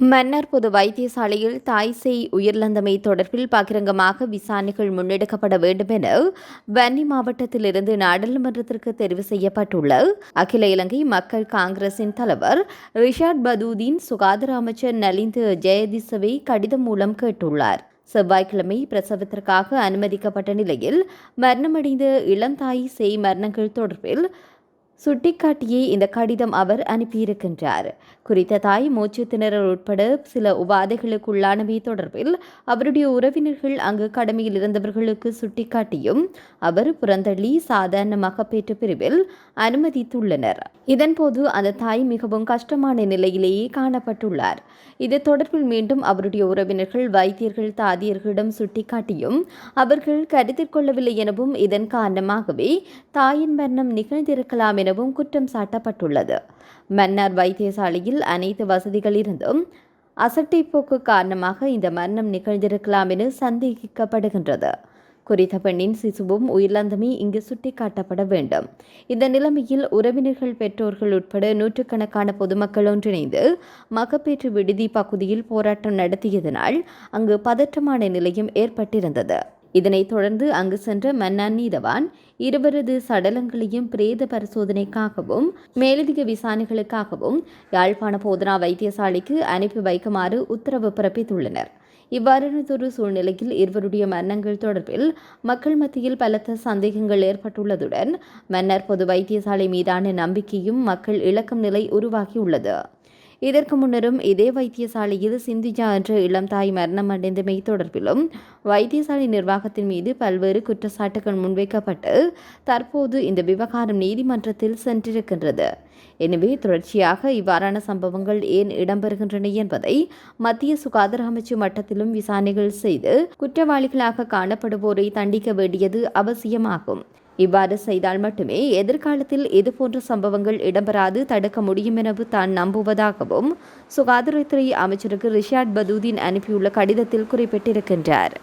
மன்னர் பொது வைத்தியசாலையில் தாய் சேய் உயிரிழந்தமை தொடர்பில் பகிரங்கமாக விசாரணைகள் முன்னெடுக்கப்பட வேண்டும் என வன்னி மாவட்டத்திலிருந்து நாடாளுமன்றத்திற்கு தெரிவு செய்யப்பட்டுள்ள அகில இலங்கை மக்கள் காங்கிரசின் தலைவர் ரிஷாட் பதூதீன் சுகாதார அமைச்சர் நலிந்து ஜெயதிசவை கடிதம் மூலம் கேட்டுள்ளார். செவ்வாய்க்கிழமை பிரசவத்திற்காக அனுமதிக்கப்பட்ட நிலையில் மரணமடைந்த இளம் தாய் சேய் மரணங்கள் தொடர்பில் சுட்டிக்காட்டியே இந்த கடிதம் அவர் அனுப்பியிருக்கின்றார். குறித்த தாய் மூச்சு திணறல் உட்பட சில உபாதைகளுக்குள்ளானவை தொடர்பில் அவருடைய உறவினர்கள் அங்கு கடமையில் இருந்தவர்களுக்கு சுட்டிக்காட்டியும் அவர் புறந்தள்ளி சாதாரண மகப்பேற்று பிரிவில் அனுமதித்துள்ளனர். இதன்போது அந்த தாய் மிகவும் கஷ்டமான நிலையிலேயே காணப்பட்டுள்ளார். இது தொடர்பில் மீண்டும் அவருடைய உறவினர்கள் வைத்தியர்கள் தாதியர்களிடம் சுட்டிக்காட்டியும் அவர்கள் கருத்தில் கொள்ளவில்லை எனவும் இதன் காரணமாகவே தாயின் மரணம் நிகழ்ந்திருக்கலாம் என எனவும் குற்றம் சாட்டப்பட்டுள்ளது. மன்னார் வைத்தியசாலையில் அனைத்து வசதிகள் இருந்தும் அசட்டை போக்கு காரணமாக இந்த மரணம் நிகழ்ந்திருக்கலாம் என சந்தேகிக்கப்படுகின்றது. குறித்த பெண்ணின் சிசுவும் உயிரிழந்தமே இங்கு சுட்டிக்காட்டப்பட வேண்டும். இந்த நிலைமையில் உறவினர்கள் பெற்றோர்கள் உட்பட நூற்றுக்கணக்கான பொதுமக்கள் ஒன்றிணைந்து மகப்பேற்று விடுதி பகுதியில் போராட்டம் நடத்தியதனால் அங்கு பதற்றமான நிலையும் ஏற்பட்டிருந்தது. இதனைத் தொடர்ந்து அங்கு சென்ற மன்னான் நீதவான் இருவரது சடலங்களையும் பிரேத பரிசோதனைக்காகவும் மேலதிக விசாரணைகளுக்காகவும் யாழ்ப்பாண போதனா வைத்தியசாலைக்கு அனுப்பி வைக்குமாறு உத்தரவு பிறப்பித்துள்ளனர். இவ்வாறானதொரு சூழ்நிலையில் இருவருடைய மரணங்கள் தொடர்பில் மக்கள் மத்தியில் பலத்த சந்தேகங்கள் ஏற்பட்டுள்ளதுடன் மன்னர் பொது வைத்தியசாலை மீதான நம்பிக்கையும் மக்கள் இழக்கும் நிலை உருவாகியுள்ளது. இதற்கு முன்னரும் இதே வைத்தியசாலையில் சிந்திஜா என்ற இளம் தாய் மரணமடைந்தமை தொடர்பிலும் வைத்தியசாலை நிர்வாகத்தின் மீது பல்வேறு குற்றச்சாட்டுகள் முன்வைக்கப்பட்டு தற்போது இந்த விவகாரம் நீதிமன்றத்தில் சென்றிருக்கின்றது. எனவே தொடர்ச்சியாக இவ்வாறான சம்பவங்கள் ஏன் இடம்பெறுகின்றன என்பதை மத்திய சுகாதார அமைச்சு மட்டத்திலும் விசாரணைகள் செய்து குற்றவாளிகளாக காணப்படுவோரை தண்டிக்க வேண்டியது அவசியமாகும். இவ்வாறு செய்தால் மட்டுமே எதிர்காலத்தில் இதுபோன்ற சம்பவங்கள் இடம்பெறாது தடுக்க முடியும் எனவும் தான் நம்புவதாகவும் சுகாதாரத்துறை அமைச்சருக்கு ரிஷாட் பதூதீன் அனுப்பியுள்ள கடிதத்தில் குறிப்பிட்டிருக்கின்றார்.